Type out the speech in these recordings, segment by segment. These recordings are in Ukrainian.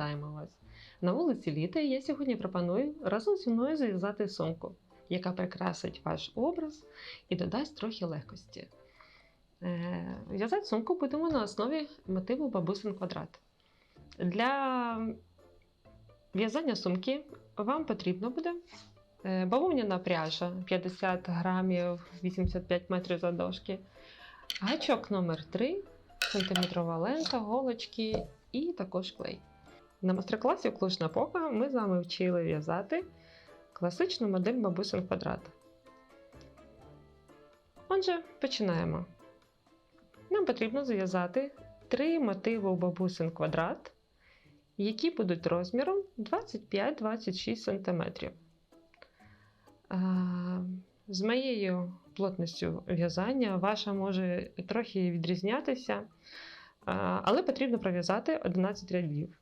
Вітаємо вас. На вулиці літа я сьогодні пропоную разом зі мною зав'язати сумку, яка прикрасить ваш образ і додасть трохи легкості. Е, В'язати сумку будемо на основі мотиву бабусин квадрат. Для в'язання сумки вам потрібно буде е, бавовняна пряжа 50 грамів 85 метрів задовжки, гачок номер 3 сантиметрова лента, голочки і також клей. На майстер-класі Клушна Попа ми з вами вчили в'язати класичну модель бабусин квадрат. Отже, починаємо. Нам потрібно зв'язати три мотиви у бабусин квадрат, які будуть розміром 25-26 см. З моєю плотністю в'язання ваша може трохи відрізнятися, але потрібно пров'язати 11 рядів.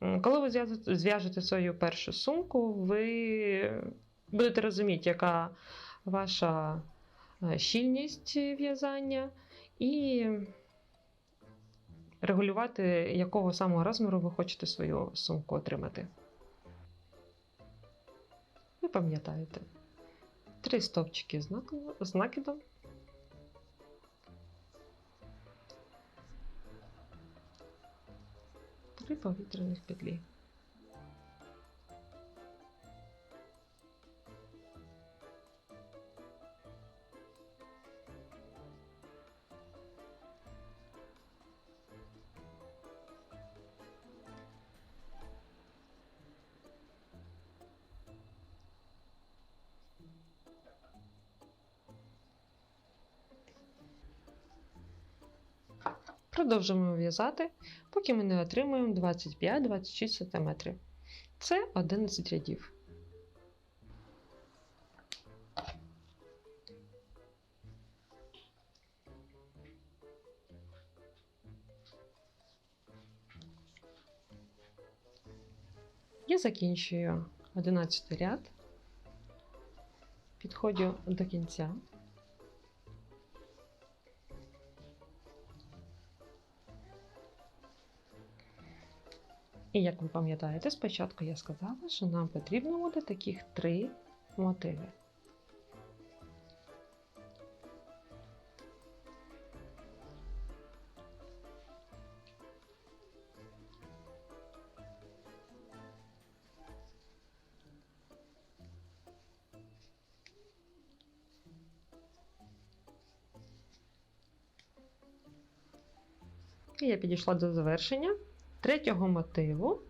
Коли ви зв'яжете свою першу сумку, ви будете розуміти, яка ваша е, щільність в'язання, і регулювати, якого самого розміру ви хочете свою сумку отримати. Ви пам'ятаєте. Три стовпчики з накидом. Три повітряних петлі. Продовжуємо в'язати, поки ми не отримуємо 25-26 см. Це 11 рядів. Я закінчую 11 ряд, підходжу до кінця. І як ви пам'ятаєте, спочатку я сказала, що нам потрібно буде таких три мотиви. І я підійшла до завершення третього мотиву.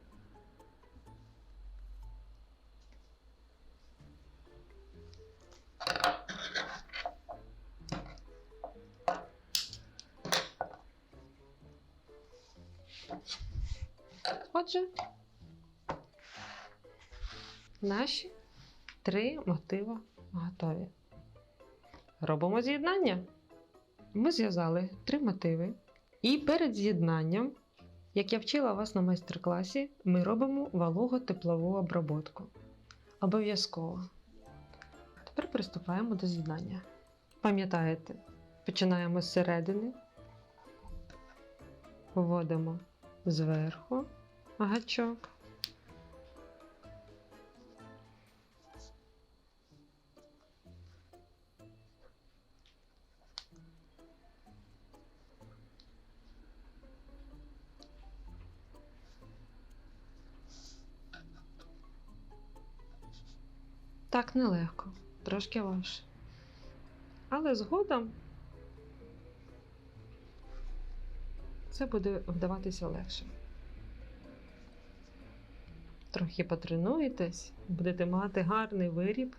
Отже, наші три мотива готові. Робимо з'єднання. Ми зв'язали три мотиви, і перед з'єднанням як я вчила вас на майстер-класі, ми робимо валого теплову обработку. Обов'язково. Тепер приступаємо до з'єднання. Пам'ятаєте, починаємо з середини, вводимо зверху гачок. Так нелегко, трошки важче. Але згодом це буде вдаватися легше. Трохи потренуєтесь, будете мати гарний виріб,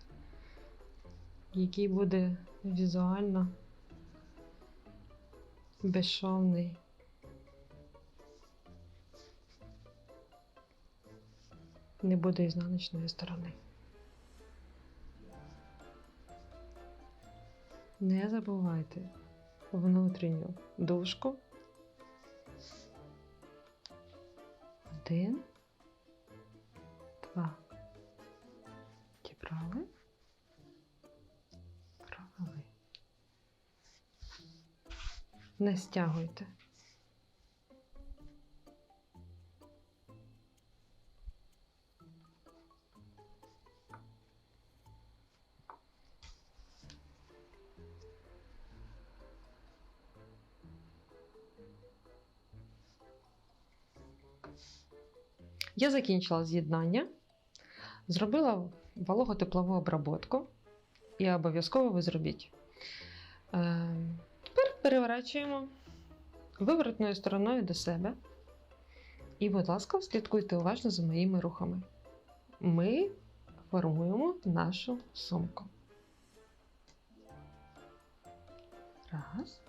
який буде візуально безшовний. Не буде ізнаночної сторони. Не забувайте внутрішню дужку. Один, два. Дібрали. Провели. Не стягуйте. Я закінчила з'єднання, зробила вологотеплову обработку і обов'язково ви зробіть. Е, тепер переворачуємо виворотною стороною до себе. І, будь ласка, слідкуйте уважно за моїми рухами. Ми формуємо нашу сумку. Раз.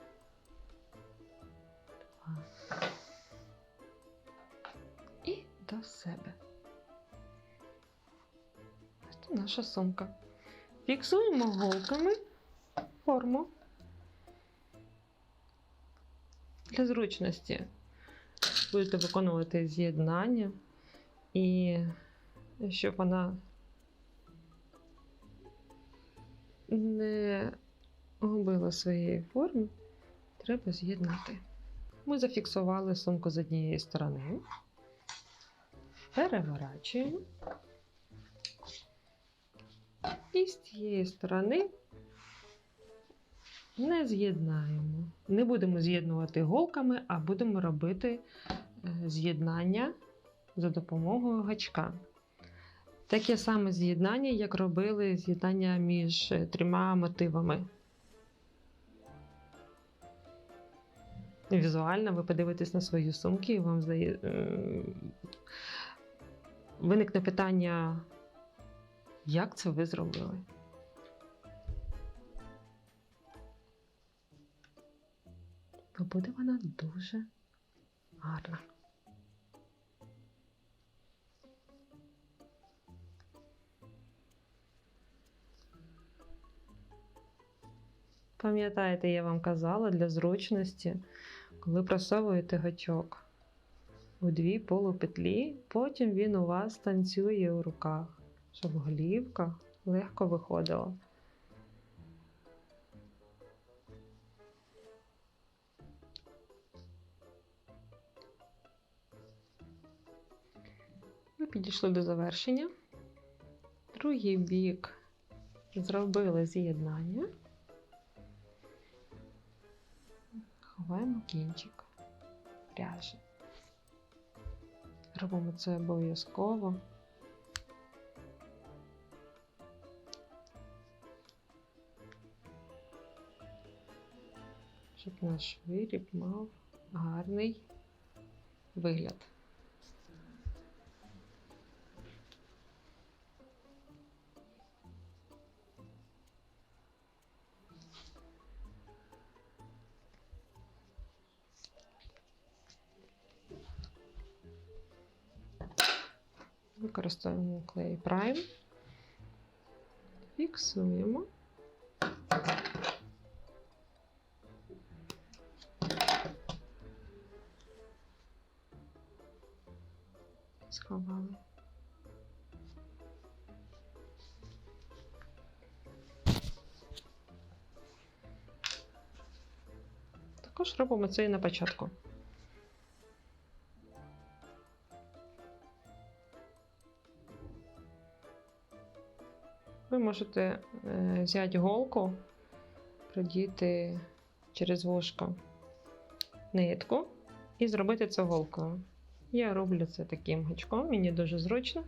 До себе. Ось це наша сумка. Фіксуємо голками форму. Для зручності будете виконувати з'єднання і щоб вона не губила своєї форми, треба з'єднати. Ми зафіксували сумку з однієї сторони, переворачуємо. І з цієї сторони не з'єднаємо. Не будемо з'єднувати голками, а будемо робити е, з'єднання за допомогою гачка. Таке саме з'єднання, як робили з'єднання між е, трьома мотивами. Візуально ви подивитесь на свої сумки, і вам здає... е, виникне питання, як це ви зробили? То буде вона дуже гарна. Пам'ятаєте, я вам казала для зручності, коли просовуєте гачок у дві полупетлі, потім він у вас танцює у руках, щоб голівка легко виходила. Ми підійшли до завершення. Другий бік зробили з'єднання. Ховаємо кінчик пряжі. Робимо це обов'язково. Щоб наш виріб мав гарний вигляд. Використовуємо клей Prime. Фіксуємо. Сховали. Також робимо це і на початку. Можете е, взяти голку, продіти через вушко нитку і зробити це голкою. Я роблю це таким гачком, мені дуже зручно.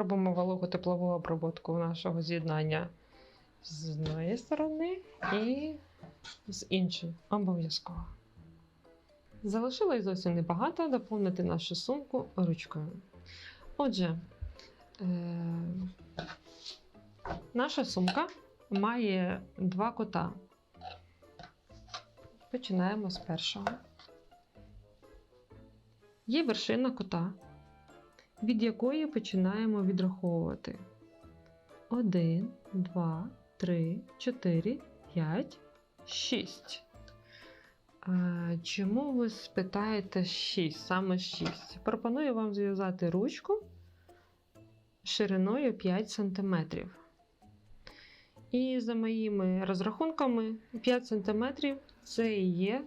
Робимо вологу теплову обробку нашого з'єднання з однієї сторони і з іншої. Обов'язково. Залишилось зовсім небагато доповнити нашу сумку ручкою. Отже, е- наша сумка має два кута. Починаємо з першого. Є вершина кута, від якої починаємо відраховувати. 1, 2, 3, 4, 5, 6. Чому ви спитаєте 6, саме 6? Пропоную вам зв'язати ручку шириною 5 см. І за моїми розрахунками, 5 см це є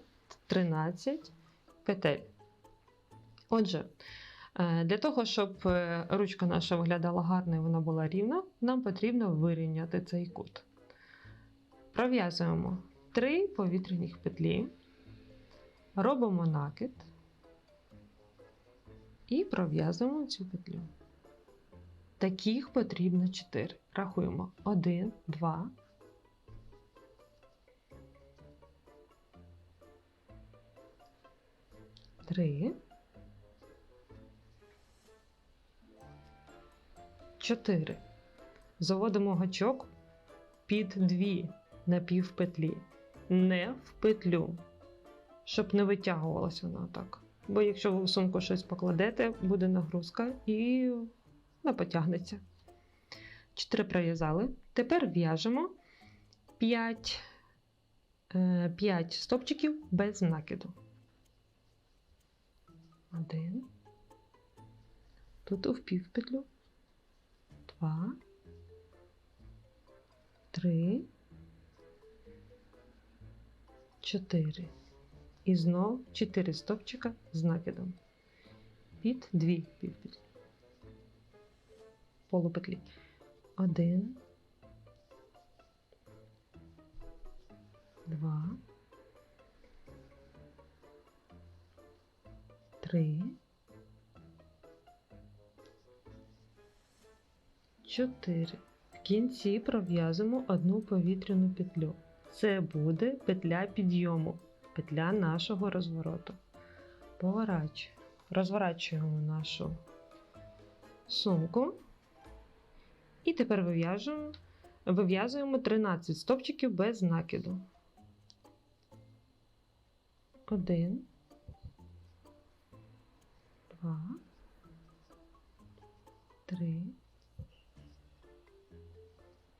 13 петель. Отже, Для того, щоб е, ручка наша виглядала гарно і вона була рівна, нам потрібно вирівняти цей кут. Пров'язуємо 3 повітряних петлі, робимо накид і пров'язуємо цю петлю. Таких потрібно 4. Рахуємо 1, 2, 3, 4. Заводимо гачок під дві напівпетлі, не в петлю, щоб не витягувалася вона так. Бо якщо ви в сумку щось покладете, буде нагрузка і вона потягнеться. 4 пров'язали. Тепер в'яжемо 5, 5 стопчиків без накиду. Один. Тут у півпетлю. Два. Три. Чотири. І знов 4 стопчика з накидом. Під дві півпетлі. Полупетлі. Один. Два. Три. Чотири. В кінці пров'язуємо одну повітряну петлю. Це буде петля підйому, петля нашого розвороту. Поворачуємо. Розворачуємо нашу сумку. І тепер вив'язуємо 13 стопчиків без накиду. Один. Два. Три.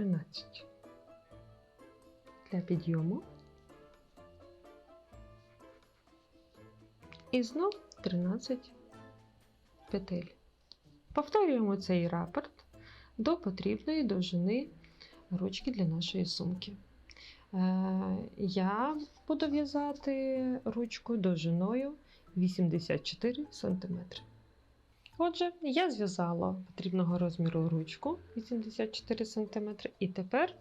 Тринадцять. Для підйому. І знов 13 петель. Повторюємо цей рапорт до потрібної довжини ручки для нашої сумки. Е, Я буду в'язати ручку довжиною 84 см. Отже, я зв'язала потрібного розміру ручку 84 см, і тепер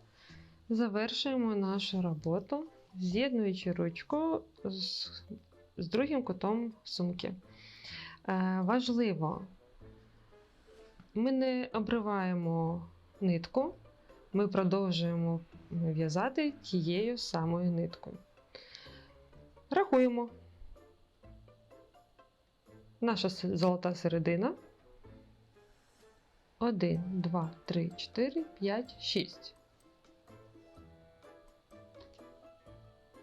завершуємо нашу роботу, з'єднуючи ручку з, з другим кутом сумки. Е, важливо, ми не обриваємо нитку, ми продовжуємо в'язати тією самою ниткою. Рахуємо. Наша золота середина. 1, 2, 3, 4, 5, 6.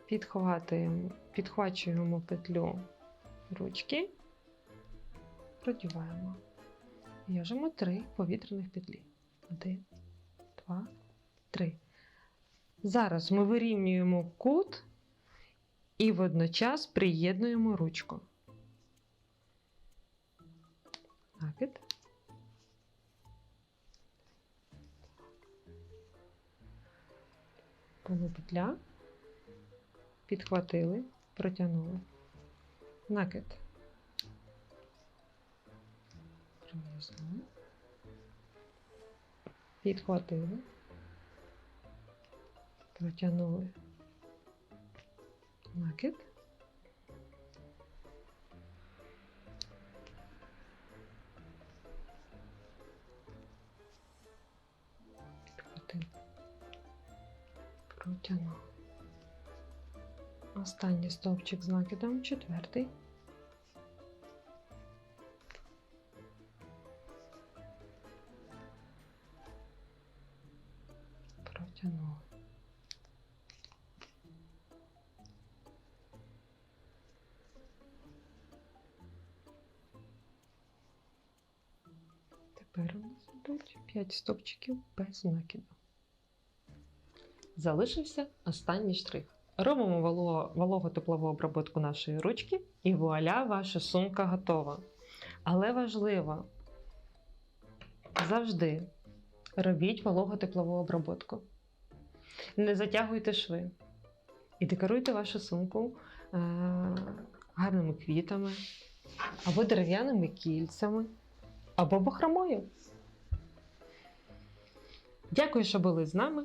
Підхватуємо, підхвачуємо петлю ручки, продіваємо. В'яжемо 3 повітряних петлі. 1, 2, 3. Зараз ми вирівнюємо кут і водночас приєднуємо ручку. Полупетля. Підхватили, протягнули. Накид. Пров'язали. Підхватили. Протягнули. Накид. Протягну останній стовпчик з накидом, четвертий. Протягнула. Тепер у нас будуть 5 стовпчиків без накиду. Залишився останній штрих. Робимо вало- волого-теплову обробку нашої ручки, і вуаля, ваша сумка готова. Але важливо завжди робіть волого-теплову обробку. Не затягуйте шви. І декоруйте вашу сумку е- гарними квітами, або дерев'яними кільцями, або бахромою. Дякую, що були з нами,